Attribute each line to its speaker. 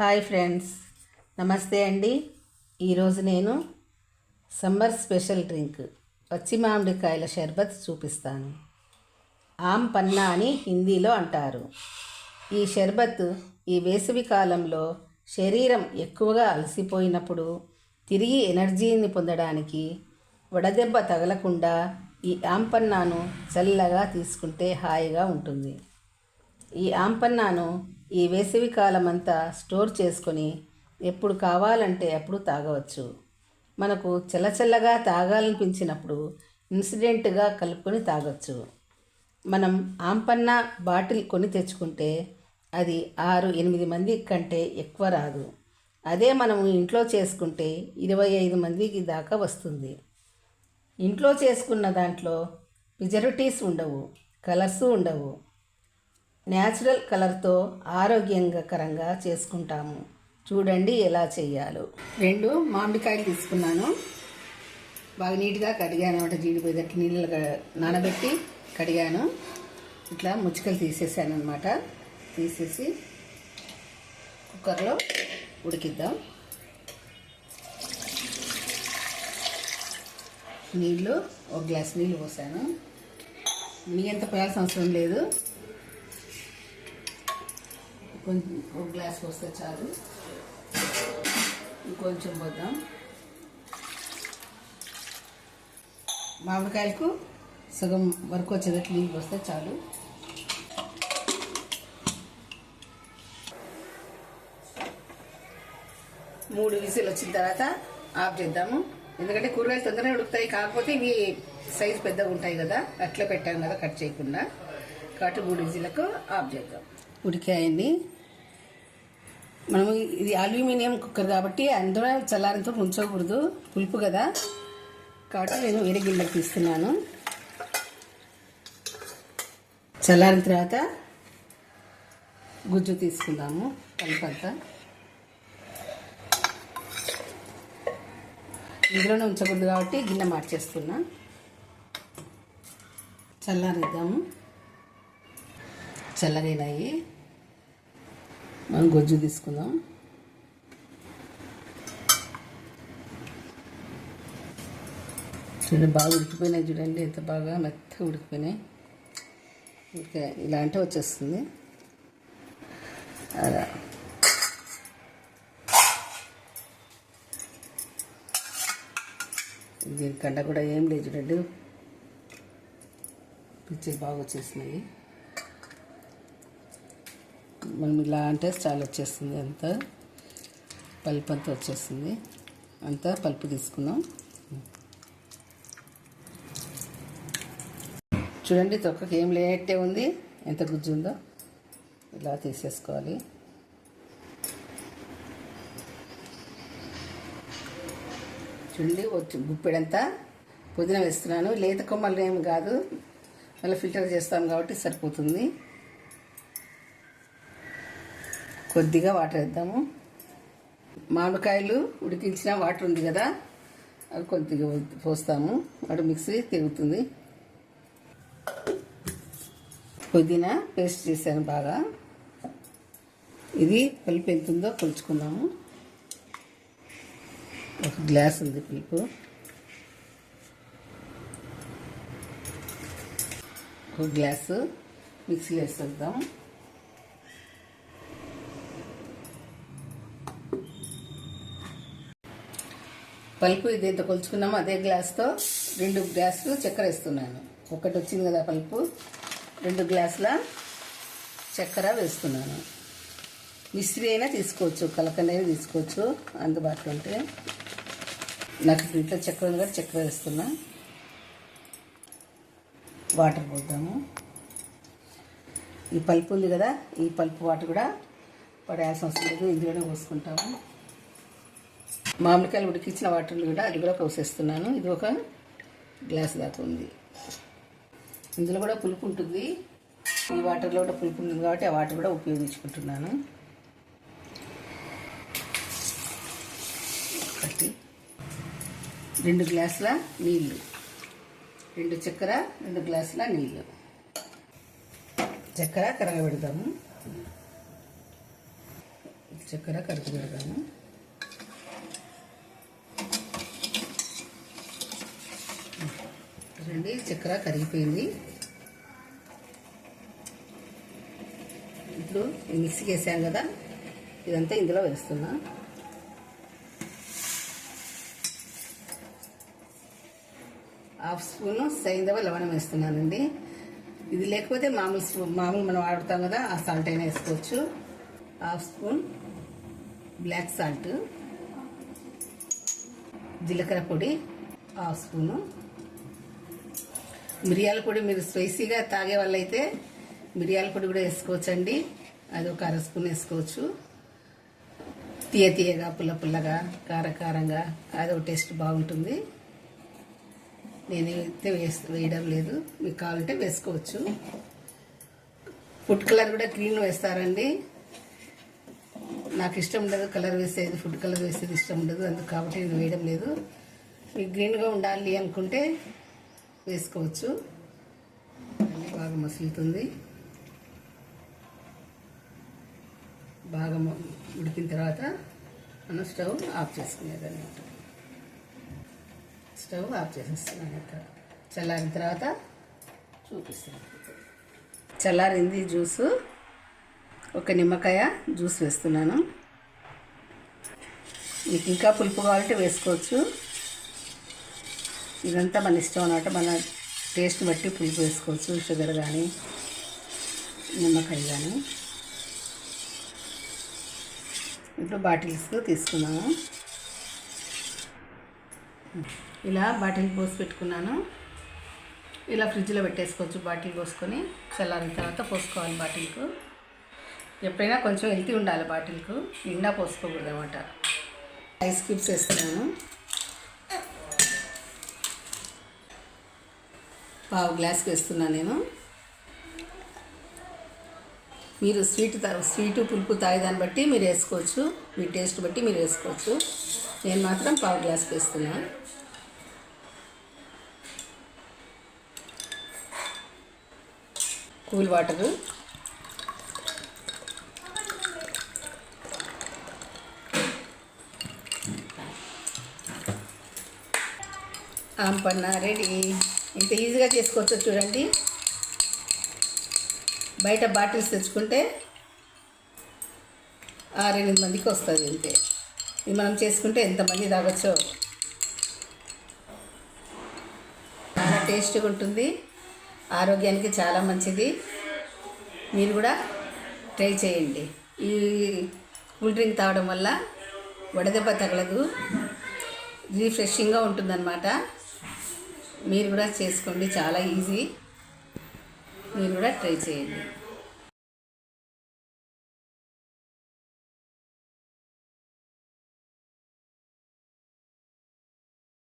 Speaker 1: Hi friends. నమస్తే అండి. ఈరోజు నేను సమ్మర్ స్పెషల్ డ్రింక్ పచ్చి మామిడికాయల షర్బత్ చూపిస్తాను. ఆమ్ పన్నా అని హిందీలో అంటారు. ఈ షర్బత్ ఈ వేసవి కాలంలో శరీరం ఎక్కువగా అలసిపోయినప్పుడు తిరిగి ఎనర్జీని పొందడానికి వడదెబ్బ తగలకుండా ఈ ఆంపన్నాను చల్లగా తీసుకుంటే హాయిగా ఉంటుంది. ఈ ఆంపన్నాను ఈ వేసవి కాలమంతా స్టోర్ చేసుకొని ఎప్పుడు కావాలంటే అప్పుడు తాగవచ్చు. మనకు చల్లచల్లగా తాగాలనిపించినప్పుడు ఇన్సిడెంట్గా కలుపుకొని తాగొచ్చు. మనం ఆంపన్న బాటిల్ కొని తెచ్చుకుంటే అది ఆరు ఎనిమిది మంది కంటే ఎక్కువ రాదు. అదే మనం ఇంట్లో చేసుకుంటే ఇరవై ఐదు మందికి దాకా వస్తుంది. ఇంట్లో చేసుకున్న దాంట్లో ప్రిజర్వేటివ్స్ ఉండవు కలర్స్ ఉండవు. న్యాచురల్ కలర్తో ఆరోగ్యకరంగా చేసుకుంటాము. చూడండి ఎలా చేయాలో. రెండు మామిడికాయలు తీసుకున్నాను. బాగా నీట్గా కడిగాను అనమాట జీడిపోయేటట్టు నీళ్ళు నానబెట్టి కడిగాను. ఇట్లా ముచ్చుకలు తీసేసాను అనమాట తీసేసి కుక్కర్లో ఉడికిద్దాం. నీళ్ళు ఒక గ్లాస్ నీళ్ళు పోసాను. మీ ఎంత పోయాల్సిన అవసరం లేదు. కొంచెం ఒక గ్లాస్ వస్తే చాలు. ఇంకొంచెం పోద్దాం. మామిడికాయలకు సగం వరకు వచ్చేటట్లు నీళ్ళు పోస్తే చాలు. మూడు విజిల్ వచ్చిన తర్వాత ఆఫ్ చేద్దాము. ఎందుకంటే కూరగాయలు తొందరగా ఉడుకుతాయి. కాకపోతే ఇవి సైజు పెద్దగా ఉంటాయి కదా. అట్లా పెట్టాం కదా కట్ చేయకుండా. కాబట్టి మూడు విజిలకు ఆఫ్ చేద్దాం. ఉడికాయండి. మనము ఇది అల్యూమినియం కుక్కర్ కాబట్టి అందులో చల్లారంతో ఉంచకూడదు పులుపు కదా. కాబట్టి నేను వేరే గిన్నెకి తీస్తున్నాను. చల్లారిన తర్వాత గుజ్జు తీసుకుందాము. కలుపంతా ఇందులోనే ఉంచకూడదు కాబట్టి గిన్నె మార్చేస్తున్నా. చల్లారిద్దాము. చల్లగైనాయి. మనం గొజ్జు తీసుకుందాం. చూడండి బాగా ఉడికిపోయినాయి చూడండి ఎంత బాగా మెత్తగా ఉడికిపోయినాయి. ఇంకా ఇలా అంటే వచ్చేస్తుంది. అలా. దీనికన్నా కూడా ఏం లేదు చూడండి. పిచ్చి బాగా వచ్చేసినాయి. మనం ఇలా అంటే చాలా వచ్చేస్తుంది అంతా. పల్పు అంతా వచ్చేస్తుంది. అంతా పల్పు తీసుకున్నాం. చూడండి తొక్కకి ఏం లేనట్టే ఉంది. ఎంత గుజ్జు ఉందో ఇలా తీసేసుకోవాలి. చూడండి గుప్పెడంతా పుదీనా వేస్తున్నాను. లేత కొమ్మలు ఏం కాదు. మళ్ళీ ఫిల్టర్ చేస్తాం కాబట్టి సరిపోతుంది. కొద్దిగా వాటర్ వేద్దాము. మామిడికాయలు ఉడికించిన వాటర్ ఉంది కదా అవి కొద్దిగా పోస్తాము. అటు మిక్సీ తిరుగుతుంది. పుదీనా పేస్ట్ చేశాను బాగా. ఇది పులుపు ఎంత ఉందో కొలుచుకుందాము. ఒక గ్లాస్ ఉంది పులుపు. ఒక గ్లాసు మిక్సీలో వేసేద్దాము పలుపు ఇది ఎంత కొలుచుకున్నామో అదే గ్లాస్తో రెండు గ్లాసులు చక్కెర వేస్తున్నాను. ఒకటి వచ్చింది కదా పలుపు. రెండు గ్లాసుల చక్కెర వేస్తున్నాను. మిశ్రీ అయినా తీసుకోవచ్చు కలకండైనా తీసుకోవచ్చు అందుబాటులో ఉంటే. నాకు ఇంట్లో చక్కెర ఉంది కాబట్టి చక్కెర వేస్తున్నా. వాటర్ పోద్దాము. ఈ పల్పు ఉంది కదా ఈ పల్పు వాటర్ కూడా పడేయాల్సిన అవసరం లేదు ఇందులోనే పోసుకుంటాము. మామిడికాయలు ఉడికించిన వాటర్ని కూడా అది కూడా పోసేస్తున్నాను. ఇది ఒక గ్లాస్ దాకా ఉంది. ఇందులో కూడా పులుపు ఉంటుంది. ఈ వాటర్లో కూడా పులుపు ఉంటుంది కాబట్టి ఆ వాటర్ కూడా ఉపయోగించుకుంటున్నాను. ఒకటి. రెండు గ్లాసుల నీళ్ళు. రెండు చక్కెర రెండు గ్లాసుల నీళ్ళు. చక్కెర కరగబెడతాము చక్కెర పెడతాము చూడండి చక్కెర కరిగిపోయింది. ఇప్పుడు మిక్సీ వేసాం కదా ఇదంతా ఇందులో వేస్తున్నా. హాఫ్ స్పూను సైంధవ లవణం వేస్తున్నానండి. ఇది లేకపోతే మామూలు స్పూన్ మామూలు మనం వాడుతాం కదా ఆ సాల్ట్ అయినా వేసుకోవచ్చు. హాఫ్ స్పూన్ బ్లాక్ సాల్ట్ జీలకర్ర పొడి హాఫ్ స్పూను మిరియాల పొడి మీరు స్పైసీగా తాగే వాళ్ళైతే మిరియాల పొడి కూడా వేసుకోవచ్చండి. అది ఒక అర స్పూన్ వేసుకోవచ్చు. తీయ తీయగా పుల్ల పుల్లగా కారకారంగా అది ఒక టేస్ట్ బాగుంటుంది. నేనైతే వేస్ వేయడం లేదు. మీకు కావాలంటే వేసుకోవచ్చు. ఫుడ్ కలర్ కూడా గ్రీన్ వేస్తారండి. నాకు ఇష్టం ఉండదు కలర్ వేసేది ఫుడ్ కలర్ వేసేది ఇష్టం ఉండదు. అందుకు కాబట్టి నేను వేయడం లేదు. మీకు గ్రీన్గా ఉండాలి అనుకుంటే వేసుకోవచ్చు. బాగా మసులుతుంది. బాగా ఉడికిన తర్వాత మనం స్టవ్ ఆఫ్ చేసుకునేదాన్ని. స్టవ్ ఆఫ్ చేసేస్తున్నాను ఇక్కడ. చల్లారిన తర్వాత చూపిస్తాను. చల్లారింది జ్యూసు. ఒక నిమ్మకాయ జ్యూస్ వేస్తున్నాను. మీకు ఇంకా పులుపు కావాలంటే వేసుకోవచ్చు. ఇదంతా మన ఇష్టం అన్నమాట. మన టేస్ట్ బట్టి పులుపు వేసుకోవచ్చు షుగర్ కానీ నిమ్మకాయ కానీ ఇప్పుడు బాటిల్స్ తీసుకున్నాము ఇలా బాటిల్ పోసి పెట్టుకున్నాను. ఇలా ఫ్రిడ్జ్లో పెట్టేసుకోవచ్చు బాటిల్ పోసుకొని. చల్లారిన తర్వాత పోసుకోవాలి బాటిల్కు. ఎప్పుడైనా కొంచెం హెల్తీ ఉండాలి బాటిల్కు. నిండా పోసుకోకూడదు అనమాట ఐస్ క్యూబ్స్ వేస్తున్నాను పావు గ్లాస్ వేస్తున్నాను నేను. మీరు స్వీట్ స్వీటు పులుపు తాగేదాన్ని బట్టి మీరు వేసుకోవచ్చు. మీ టేస్ట్ బట్టి మీరు వేసుకోవచ్చు. నేను మాత్రం పావు గ్లాస్ వేస్తున్నాను కూల్ వాటరు. ఆంపన్న రెడీ. ఇంత ఈజీగా చేసుకోవచ్చు చూడండి. బయట బాటిల్స్ తెచ్చుకుంటే ఆరెనిమిది మందికి వస్తుంది అంతే ఇది మనం చేసుకుంటే ఎంతమంది తాగొచ్చో. చాలా టేస్ట్గా ఉంటుంది. ఆరోగ్యానికి చాలా మంచిది. మీరు కూడా ట్రై చేయండి. ఈ కూల్ డ్రింక్ తాగడం వల్ల వడదెబ్బ తగలదు. రీఫ్రెషింగ్గా ఉంటుందన్నమాట. మీరు కూడా చేసుకోండి చాలా ఈజీ. మీరు కూడా ట్రై చేయండి.